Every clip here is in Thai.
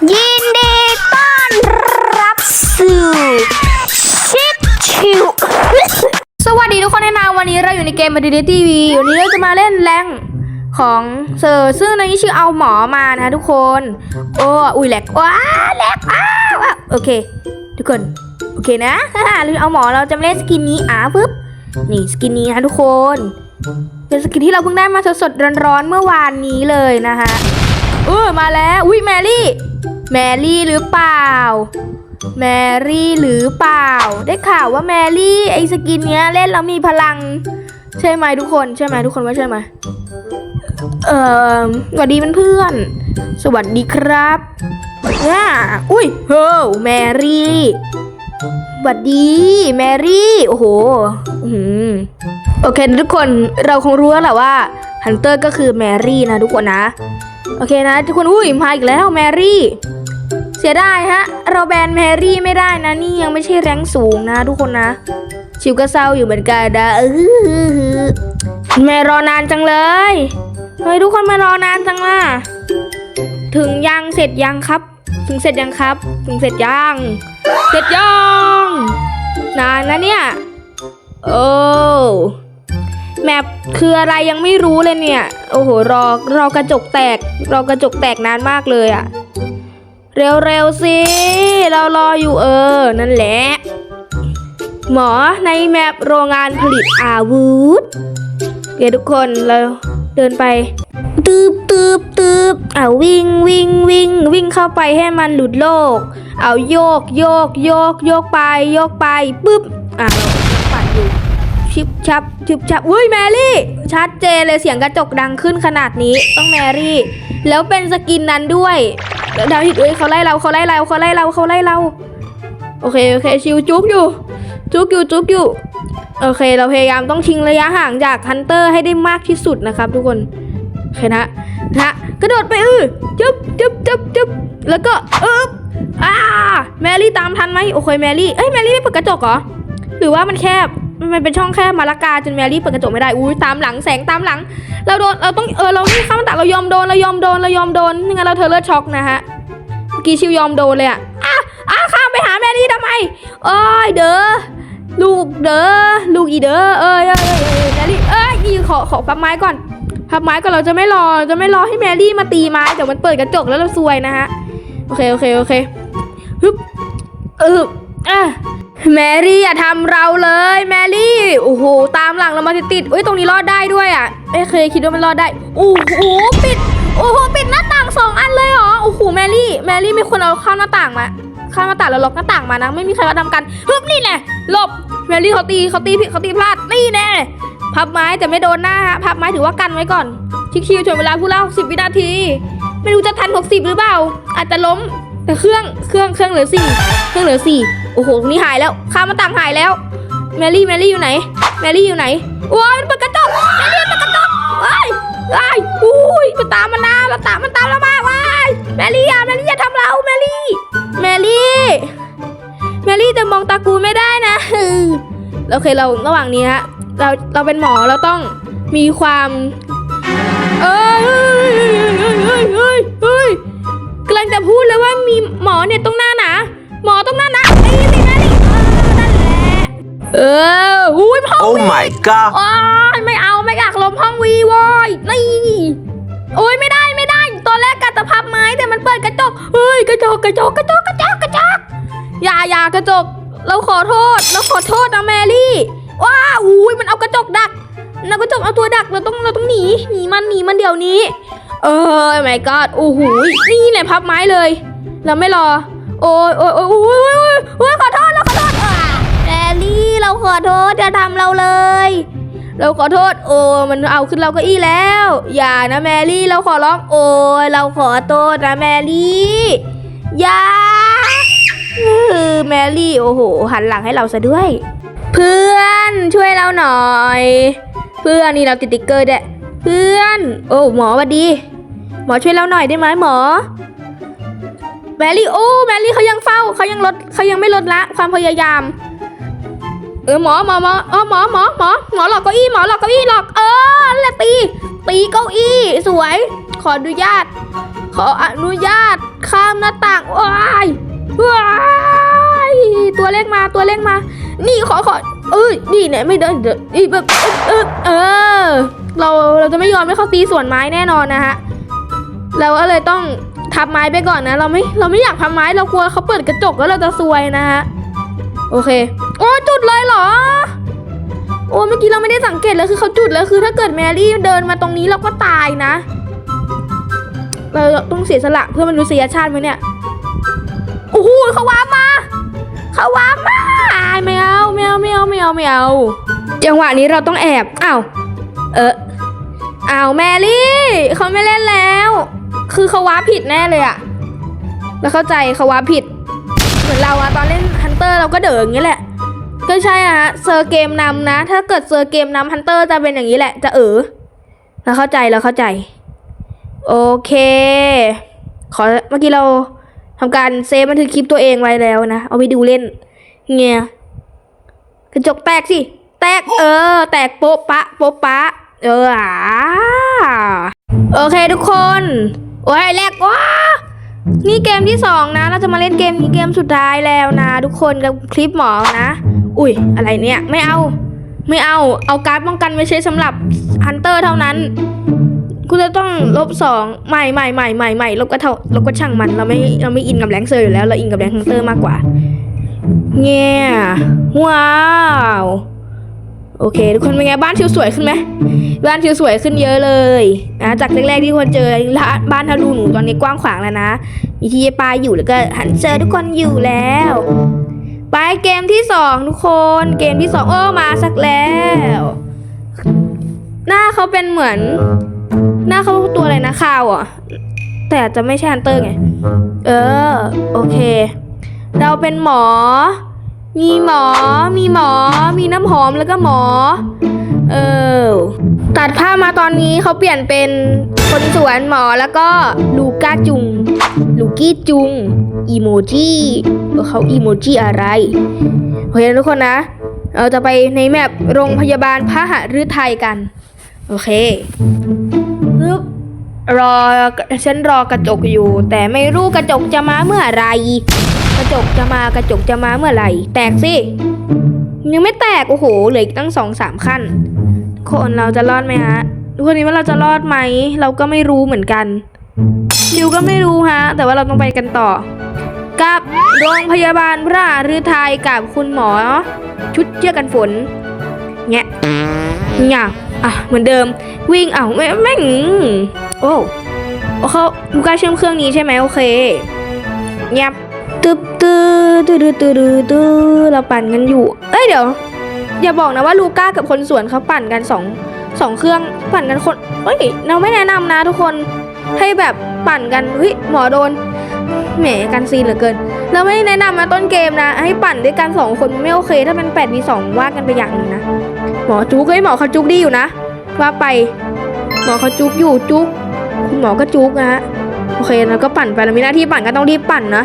ยินดีต้อนรับสู่ชิดชิวสวัสดีทุกคนในนามวันนี้เราอยู่ในเกมมาดีเดทีวีวันนี้เราจะมาเล่นแรงของเซอร์ซึ่งในนี้ชื่อเอาหมอมานะทุกคน โอ้อุ้ยแหลกว้าแหลกอ้าวโอเค ทุกคน โอเคนะหรือเอาหมอเราจะมาเล่นสกินนี้อ่าปึ๊บนี่สกินนี้นะทุกคนเป็นสกินที่เราเพิ่งได้มาสดๆร้อนๆเมื่อวานนี้เลยนะคะ เออมาแล้วอุ้ยแมรี่ แมรี่หรือเปล่า แมรี่หรือเปล่า ได้ข่าวว่าแมรี่ไอสกินเนี้ยเล่นแล้วมีพลัง ใช่ไหมทุกคนใช่ไหมทุกคนว่าใช่ไหมเออสวัสดีเพื่อนๆสวัสดีครับอ่าอุ้ยเฮ้อแมรี่สวัสดีแมรี่โอ้โหอื้อหือโอเคทุกคนเราคงรู้แล้วแหละว่าฮันเตอร์ก็คือแมรี่นะทุกคนนะ โอเคนะทุกคนอุ้ยมาอีกแล้วแมรี่ เสียดายฮะ เราแบนแมรี่ไม่ได้นะ นี่ยังไม่ใช่แรงสูงนะ ทุกคนนะ ชิวก็เศร้าอยู่เหมือนกันนะเออแม่รอนานจังเลยเฮ้ยทุกคนมารอนานจังล่ะถึงยังเสร็จยังครับ ถึงเสร็จยังครับ ถึงเสร็จยังเสร็จยังนานนะเนี่ยโอ้แมปคืออะไรยังไม่รู้เลยเนี่ย โอ้โหรอรอกระจกแตก รอกระจกแตกนานมากเลยอะเร็วๆสิ เรารออยู่เออ นั่นแหละ หมอในแมปโรงงานผลิตอาวุธเดี๋ยวทุกคนเราเดินไปตืบตืบตืบเอาวิ่งวิ่งวิ่งวิ่งเข้าไปให้มันหลุดโลก เอาโยกโยกโยกโยกไปโยกไปปุ๊บอะเราปัดอยู่ชิบชับชิบชับอุ้ยแมรี่ ชัดเจนเลยเสียงกระจกดังขึ้นขนาดนี้ต้องแมรี่ แล้วเป็นสกินนั้นด้วย ดาวหิดเอ้ยเขาไล่เราเขาไล่เราเขาไล่เราเขาไล่เรา โอเคโอเคชิวจุกอยู่ จุกอยู่จุกอยู่ โอเค เราพยายามต้องทิ้งระยะห่างจากฮันเตอร์ให้ได้มากที่สุดนะครับทุกคนโอเคนะนะกระโดดไปเออจุ๊บจุ๊บจุ๊บจุ๊บแล้วก็เอ๊บอ่าแมรี่ตามทันไหมโอเคแมรี่เอ้ยแมรี่ไม่เปิดกระจกเหรอหรือว่ามันแคบมันเป็นช่องแคบมาละกาจนแมรี่เปิดกระจกไม่ได้อุ้ยตามหลังแสงตามหลังเราโดนเราต้องเออเรานี่ข้ามตาเรายอมโดนเรายอมโดนเรายอมโดนไม่งั้นเราเธอเลือดช็อกนะฮะเมื่อกี้ชิวยอมโดนเลยอะอะอะข้ามไปหาแมรี่ทำไมโอ้ยเด้อลูกเด้อลูกอีเด้อเอ้ยเอ้ยเออแมรี่เอ้ยนี่ขอขอพับไม้ก่อนพับไม้ก่อนเราจะไม่รอจะไม่รอให้แมรี่มาตีไม้เดี๋ยวมันเปิดกระจกแล้วเราซวยนะฮะโอเคโอเคโอเคฮึบเอออะแมรี่อย่าทำเราเลยแมรี่โอ้โหตามหลังเรามาติดๆเอ้ยตรงนี้รอดได้ด้วยอะ ไม่เคยคิดว่ามันรอดได้โอ้โหปิดโอ้โหปิดหน้าต่างสองอันเลยเหรอโอ้โหแมรี่แมรี่ม่ควรเอาข้าหน้าต่างมาข้ามหน้าต่างแล้วล็อกหน้าต่างมานะไม่มีใครมาทำกันฮึบนี่แน่หลบแมรี่เขาตีเขาตีผิดเขาตีพลาดนี่แน่พับไม้แต่ไม่โดนหน้าฮะพับไม้ถือว่ากันไว้ก่อนชิคิวจนเวลาพูดเล่า60 วินาที ไม่รู้จะทัน 60 หรือเปล่าอาจจะล้มแต่เครื่องเครื่องเครื่องเหลือสี่เครื่องเหลือสี่โอ้โหนี้หายแล้วข้ามหน้าต่างหายแล้ว แมรี่แมรี่อยู่ไหน แมรี่อยู่ไหนโอ้ยมันเปิดกระจกแมรี่เปิดกระจกว้ายว้ายอุ้ยมันตามมันนะมันตามมันตามเรามาว้ายแมรี่อย่าแมรี่อย่าทำเราแมรี่ แมรี่แมรี่แต่มองตากูไม่ได้นะโอเคเราระหว่างนี้ฮะเราเราเป็นหมอเราต้องมีความเอ้ยเฮ้ยเฮ้ยเฮ้ยเฮ้ยกำลังจะพูดเลยว่ามีหมอเนี่ยต้องหน้าหนาหมอต้องหน้าหนา เอออุ้ยพ่อ Oh my god! โอ้ยไม่เอาไม่อยากลมห้องวีโว้ยนี่โอ้ยไม่ได้ไม่ได้ ตอนแรกกะจะพับไม้แต่มันเปิดกระจกเฮ้ยกระจกกระจกกระจกกระจกกระจกอย่าอย่ากระจก เราขอโทษเราขอโทษนะแมรี่ว้าอุ้ยมันเอากระจกดักมันเอากระจกเอาตัวดักเราต้องเราต้องหนีหนีมันหนีมันเดี๋ยวนี้ เออไม่ก็โอ้โหนี่แหละพับไม้เลย เราไม่รอ โอ้ยโอ้ยโอ้ยโอ้ยโอ้ยโอ้ยโอ้ยขอโทษเราขอโทษอะแมรี่ เราขอโทษจะทำเราเลย เราขอโทษโอ้มันเอาขึ้นเราก็อี้แล้ว อย่านะแมรี่เราขอร้องโอ้เราขอโทษนะแมรี่อย่าแมรี่โอ้โหหันหลังให้เราซะด้วย เพื่อนช่วยเราหน่อย เพื่อนนี่เราติดติ๊กเกอร์ด้วยเพื่อน โอ้หมอสวัสดี หมอช่วยเราหน่อยได้ไหมหมอแมรี่โอ้แมรี่เขายังเฝ้าเขายังลดเขายังไม่ลดละความพยายาม เออหมอหมอหมอเออหมอหมอหมอหมอหลอกเก้าอี้หมอหลอกเก้าอี้หลอกเออแหละตี ตีเก้าอี้สวย ขออนุญาต ขออนุญาตข้ามหน้าต่างว้ายว้ายตัวเลขมาตัวเลขมา นี่ขอขอเอ้ยนี่เนี่ยไม่เดินเดินอีแบบเออเออเราเราจะไม่ยอมให้เขาตีส่วนไม้แน่นอนนะฮะเราก็เลยต้องทับไม้ไปก่อนนะ เราไม่เราไม่อยากทับไม้เรากลัวเขาเปิดกระจกแล้วเราจะซวยนะฮะโอเค โอ้จุดเลยเหรอ โอ้เมื่อกี้เราไม่ได้สังเกตเลยคือเขาจุดแล้วคือถ้าเกิดแมรี่เดินมาตรงนี้เราก็ตายนะ เราต้องเสียสละเพื่อมนุษยชาติไหมเนี่ยโอ้โหเขาว้ามาเขาว้ามาไม่เอาไม่เอาไม่เอาไม่เอาไม่เอาจังหวะนี้เราต้องแอบอ้าวเอออ้าวแมรี่เขาไม่เล่นแล้ว คือเขาว้าผิดแน่เลยอะแล้วเข้าใจเขาว้าผิด เหมือนเราอะตอนเล่นฮันเตอร์เราก็เดินอย่างนี้แหละ ก็ใช่นะฮะเซอร์เกมนำนะ ถ้าเกิดเซอร์เกมนำฮันเตอร์จะเป็นอย่างนี้แหละ จะเออเราเข้าใจเราเข้าใจ โอเค ขอเมื่อกี้เราทำการเซฟบันทึกคลิปตัวเองไว้แล้วนะ เอาไปดูเล่น เงี้ยกระจกแตกสิ แตกเออ แตกโป๊ะปะโป๊ะปะ เอออ่าโอเคทุกคน โอ้ยแลกว้า นี่เกมที่สองนะ เราจะมาเล่นเกมนี้เกมสุดท้ายแล้วนะ ทุกคนกับคลิปหมอนะ อุ้ยอะไรเนี่ยไม่เอา ไม่เอาเอาการ์ดป้องกันไม่ใช่สำหรับฮันเตอร์เท่านั้น คุณจะต้องลบสองใหม่ใหม่ใหม่ใหม่ใหม่ลบก็เท่าลบก็ช่างมันเราไม่เราไม่อินกับแรงเซอร์อยู่แล้วเราอินกับแรงฮันเตอร์มากกว่าเงี้ยว้าว โอเค ทุกคนเป็นไงบ้านชิวสวยขึ้นไหมบ้านชิวสวยขึ้นเยอะเลยนะจากแรกๆที่คนเจอบ้านทารูหนูตอนนี้กว้างขวางแล้วนะมีที่ปลาอยู่แล้วก็หันเจอทุกคนอยู่แล้ว ไปเกมที่สองทุกคนเกมที่สองโอ้มาสักแล้ว หน้าเขาเป็นเหมือน หน้าเขาตัวอะไรนะข่าวอะแต่จะไม่ใช่ฮันเตอร์ไงเออโอเค เราเป็นหมอ มีหมอ มีหมอ มีน้ำหอมแล้วก็หมอ เออ ตัดภาพมาตอนนี้เขาเปลี่ยนเป็นคนสวนหมอแล้วก็ลูก้าจุง ลูกี้จุง อีโมจิเขาอีโมจิอะไรโอเคทุกคนนะ เราจะไปในแมปโรงพยาบาลพระหฤทัยกัน โอเคปึ๊บรอฉันรอกระจกอยู่ แต่ไม่รู้กระจกจะมาเมื่อไหร กระจกจะมากระจกจะมาเมื่อไหร่ แตกสิยังไม่แตกโอ้โหเหลืออีกตั้งสองสามขั้น คนเราจะรอดไหมฮะทุกคนนี้ว่าเราจะรอดไหม เราก็ไม่รู้เหมือนกันคิวก็ไม่รู้ฮะ แต่ว่าเราต้องไปกันต่อ กับโรงพยาบาลพระฤทัยกับคุณหมอ ชุดเชือกกันฝนเงี้ยเนี่ยอะเหมือนเดิมวิ่งเอ้าวไม่ไม่งโอ้โอ้เขาลูก้าเชื่อมเครื่องนี้ใช่ไหมโอเคเงียบ ตึ๊บตึ๊ดตึ๊ดตึ๊ดตึ๊ดตึ๊ดเราปั่นกันอยู่ เอ้ยเดี๋ยว อย่าบอกนะว่าลูก้ากับคนสวนเขาปั่นกันสองสองเครื่องปั่นกันคนเฮ้ยเราไม่แนะนำนะทุกคนให้แบบปั่นกันเฮ้ยหมอโดนแหมกันซีนเหลือเกิน เราไม่แนะนำมาต้นเกมนะ ให้ปั่นด้วยกันสองคนไม่โอเค ถ้าเป็นแปดมีสองว่ากันไปอย่างนึงนะหมอจุกเฮ้ยหมอเขาจุกดีอยู่นะ ว่าไป หมอเขาจุกอยู่จุกคุณหมอก็จุกนะฮะโอเคแล้วก็ปั่นไปเรามีหน้าที่ปั่นก็ต้องรีบปั่นนะ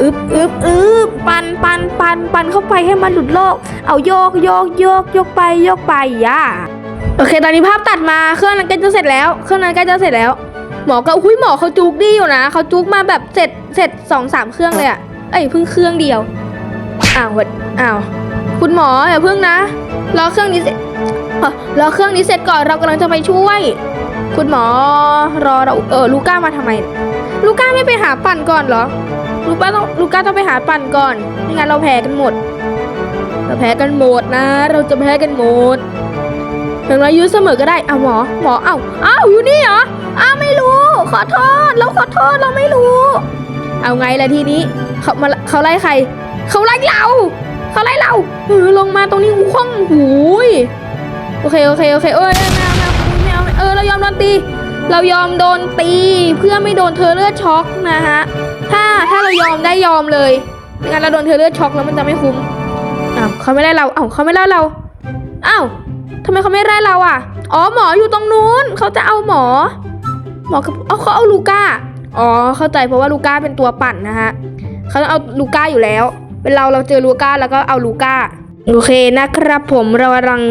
อึบอึบอึบปันปันปันปันเข้าไปให้มันหลุดโลก เอาโยกโยกโยกโยกไปโยกไปย่าโอเค ตอนนี้ภาพตัดมาเครื่องนั้นใกล้จะเสร็จแล้ว เครื่องนั้นใกล้จะเสร็จแล้ว หมอก็อุ้ยหมอเขาจุกดีอยู่นะเขาจุกมาแบบเสร็จเสร็จสองสามเครื่องเลยอะเอ้ยเพิ่งเครื่องเดียวอ้าววัดอ้าวคุณหมออย่าเพิ่งนะรอเครื่องนี้เสร็จรอเครื่องนี้เสร็จก่อนเรากำลังจะไปช่วย คุณหมอรอเราเออลูก้ามาทำไม ลูก้าไม่ไปหาปั่นก่อนเหรอ ลูก้าต้องลูก้าต้องไปหาปั่นก่อนไม่งั้นเราแพ้กันหมด เราแพ้กันหมดนะ เราจะแพ้กันหมดอย่างไรยืนเสมอก็ได้เอาหมอหมอเอ้าเอ้าอยู่นี่เหรออ้าไม่รู้ ขอโทษเราขอโทษเราไม่รู้ เอาไงล่ะทีนี้เขามาเขาไล่ใครเขาไล่เราเขาไล่เราเออลงมาตรงนี้หูคว่ำหูยโอเคโอเคโอเคเอ้ยไม่เอาไม่เอาไม่เอาไม่เอาเออเรายอมโดนตี เรายอมโดนตี เพื่อไม่โดนเธอเลือดช็อกนะฮะ ถ้าถ้าเรายอมได้ยอมเลยไม่งั้นเราโดนเธอเลือดช็อกแล้วมันจะไม่คุ้มอ้าวเขาไม่ไล่เราอ้าวเขาไม่ไล่เราอ้าวทำไมเขาไม่ไล่เราอะ อ๋อหมออยู่ตรงนู้นเขาจะเอาหมอ หมอกับเอาเขาเอาลูก้า อ๋อเข้าใจเพราะว่าลูก้าเป็นตัวปั่นนะฮะเขาต้องเอาลูก้าอยู่แล้ว เป็นเราเราเจอลูก้าแล้วก็เอาลูก้า โอเคนะครับผมเรากำลัง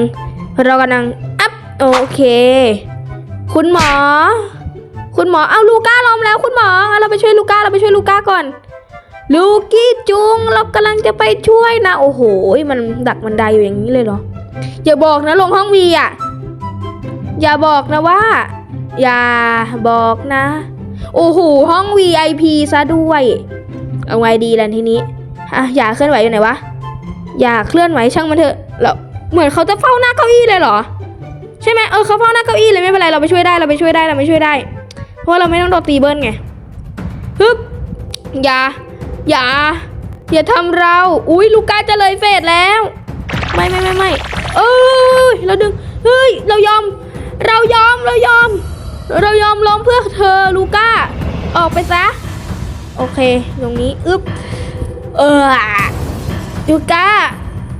เรากำลังอัพโอเค คุณหมอ คุณหมอเอาลูก้าล้มแล้วคุณหมอเราไปช่วยลูก้าเราไปช่วยลูก้าก่อน ลูกี้จุงเรากำลังจะไปช่วยนะ โอ้โห มันดักบันไดอยู่อย่างนี้เลยเหรอ อย่าบอกนะลงห้องวีอะ อย่าบอกนะว่า อย่าบอกนะ โอ้โหห้อง VIP ซะด้วย เอาไงดีล่ะทีนี้อะอย่าเคลื่อนไหวอยู่ไหนวะ อย่าเคลื่อนไหวช่างมันเถอะแล้วเหมือนเขาจะเฝ้าหน้าเก้าอี้เลยเหรอ ใช่ไหมเออเขาเฝ้าหน้าเก้าอี้เลยไม่เป็นไรเราไปช่วยได้เราไปช่วยได้เราไปช่วยได้ เพราะเราไม่ต้องโดนตีเบิ้ลไงฮึบอย่า อย่า อย่าทำเรา อุ้ยลูก้าจะเลยเฟสแล้ว ไม่ไม่ไม่ไม่เอ้ยเราดึง เฮ้ย เรายอม เรายอม เรายอม เรายอมล้มเพื่อเธอลูก้า ออกไปซะ โอเค ตรงนี้ อึ๊บ เออลูก้า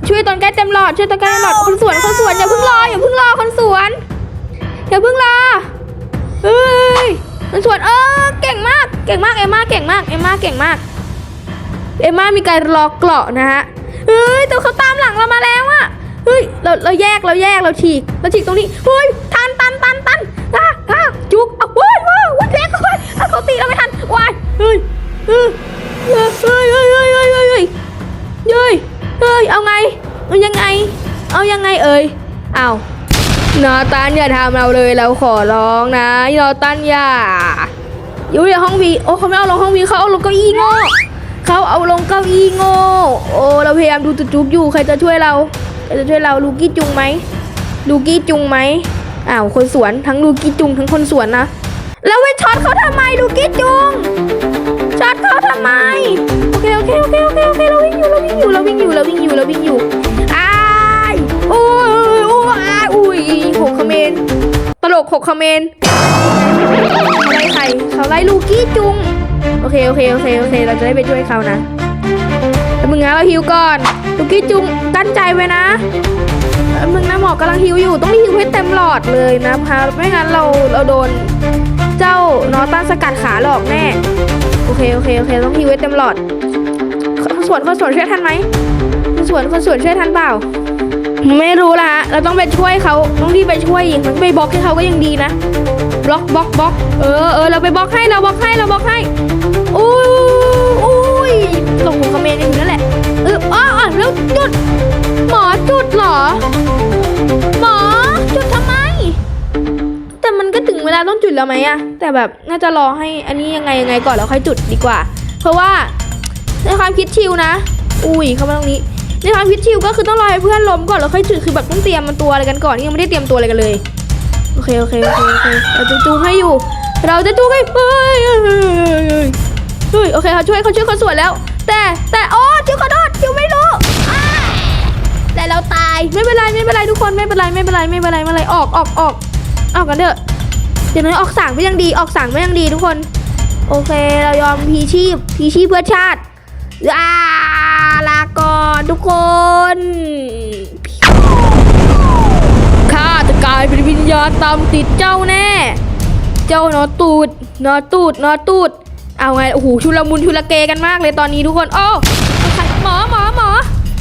ช่วยตอนใกล้เต็มหลอด ช่วยตอนใกล้เต็มหลอด คนสวน คนสวนอย่าเพิ่งรอ อย่าเพิ่งรอ คนสวน อย่าเพิ่งรอ เฮ้ย คนสวนเออเก่งมาก เก่งมากเอมมาเก่งมากเอมมาเก่งมาก เอมมามีการรอเกราะนะฮะเฮ้ยแต่เขาตามหลังเรามาแล้วอะเฮ้ยเราเราแยกเราแยกเราฉีกเราฉีกตรงนี้เฮ้ยตันตันตันตันอะอะจุกเอาเฮ้ยเฮ้ยวัดเล็กเฮ้ยเขาตีเราไม่ทันวายเฮ้ยเฮ้ยเฮ้ยเฮ้ยเฮ้ยเฮ้ยเฮ้ยเฮ้ยเฮ้ยเฮ้ยเฮ้ยเอาไงเอายังไง เอายังไงเอ่ยเอา นอตันอย่าทำเราเลยเราขอร้องนะนอตันอย่าอยู่ในห้องวีโอ้เขาไม่เอาลงห้องวีเขาเอาลงเก้าอี้โง่เขาเอาลงเก้าอี้โง่โอ้เราพยายามดูจุบอยู่ใครจะช่วยเราใครจะช่วยเราลูกี้จุงไหมลูกี้จุงไหมอ้าวคนสวนทั้งลูกี้จุงทั้งคนสวนนะแล้วไปช็อตเขาทำไมลูกี้จุงช็อตเขาทำไมโอเคโอเคโอเคโอเคโอเคเราวิ่งอยู่เราวิ่งอยู่เราวิ่งอยู่เราวิ่งอยู่เราวิ่งอยู่ อุ้ยหกคอมเมนต์ตลกหกคอมเมนต์เขาไล่ใครเขาไล่ลูกี้จุง โอเคโอเคโอเคโอเค เราจะได้ไปช่วยเขานะแต่มึงนะเราฮิวก่อน ลูกี้จุงกั้นใจไว้นะมึงนะหมอกำลังฮิวอยู่ ต้องฮิวให้เต็มหลอดเลยนะคะไม่งั้นเราเราโดน เจ้านอตันสกัดขาหลอกแน่โอเคโอเคโอเค ต้องฮิวให้เต็มหลอดคนสวนคนสวนช่วยทันไหมคนสวนคนสวนช่วยทันเปล่า ไม่รู้ละฮะ เราต้องไปช่วยเขาต้องรีบไปช่วยยิงมันไปบล็อกให้เขาก็ยังดีนะ บล็อกบล็อกบล็อก เออเออเราไปบล็อกให้ เราบล็อกให้ เราบล็อกให้อุ้ยอุ้ยส่งหัวคอมเมนต์อยู่นั่นแหละ เอออ๋ออ๋อแล้วจุด หมอจุดเหรอ หมอจุดทำไม แต่มันก็ถึงเวลาต้องจุดแล้วไหมอะแต่แบบน่าจะรอให้อันนี้ยังไงยังไงก่อนแล้วค่อยจุดดีกว่า เพราะว่าในความคิดชิวนะ อุ้ยเข้ามาตรงนี้ ในความคิชิวก็คือต้องรอให้เพื่อนล้มก่อนแล้วค่อยจุดคือแบบต้องเตรียมมันตัวอะไรกันก่อนยังไม่ได้เตรียมตัวอะไรกันเลยโอเคโอเคโอเคโอเคเราจะจูงให้อยู่ เราจะจูงให้เฮ้ยเฮ้ยเฮ้ยโอเคเขาช่วยเขาช่วยคนสวนแล้ว แต่แต่โอ้จิวขอโทษจิวไม่รู้แต่เราตายไม่เป็นไรไม่เป็นไรทุกคนไม่เป็นไรไม่เป็นไรไม่เป็นไรไม่เป็นไรออกออกออกออกกันเถอะเดี๋ยวน้อยออกสั่งก็ยังดีออกสั่งก็ยังดีทุกคน โอเค เรายอมพีชีพพีชีพเพื่อชาติ อาลาก่อนทุกคนข้าจะกลายเป็นวิญญาณตามติดเจ้าแน่ เจ้านอตูดนอตูดนอตูด เอาไง โอ้โหชุลมุนชุลเกกันมากเลยตอนนี้ทุกคน โอ้หมอหมอหมอ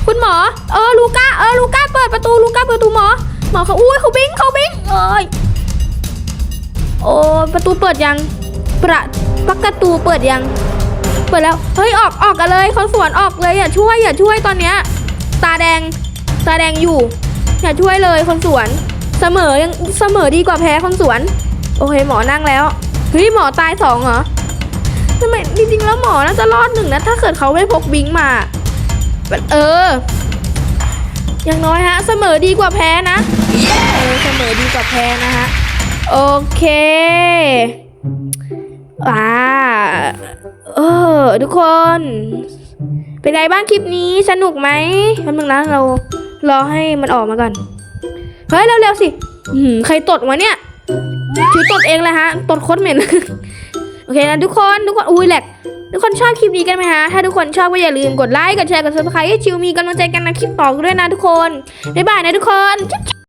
คุณหมอ เออลูก้า เออลูก้าเปิดประตูลูก้าเปิดประตูหมอ หมอเขาอุ้ยเขาบิงเขาบิงเอ้ยโอ้ประตูเปิดยัง ประประตูเปิดยัง เปิดแล้วเฮ้ยออกออกกันเลยคนสวนออกเลยอย่าช่วยอย่าช่วยตอนเนี้ยตาแดงตาแดงอยู่ อย่าช่วยเลยคนสวน เสมอยังเสมอดีกว่าแพ้คนสวน โอเคหมอนั่งแล้วเฮ้ยหมอตายสองเหรอทำไมจริงๆแล้วหมอน่าจะรอดหนึ่งนะถ้าเกิดเขาไม่พกบิงมาเอออย่างน้อยฮะเสมอดีกว่าแพ้นะเออเสมอดีกว่าแพ้นะฮะโอเค อ่าเออทุกคน เป็นไงบ้างคลิปนี้สนุกไหมแป๊บนึงนะเรารอให้มันออกมาก่อน เฮ้ยเร็วๆสิหือใครตดวะเนี่ยชื่อตดเองเลยฮะ ตดโคตรเหม็น โอเคนะทุกคนทุกคนอุ้ยแหลกทุกคนชอบคลิปนี้กันไหมฮะ ถ้าทุกคนชอบก็อย่าลืมกดไลค์ กดแชร์ กดซับสไครต์ให้ชิวมีกำลังใจกันนะคลิปต่อด้วยนะทุกคน บ๊ายบายนะทุกคน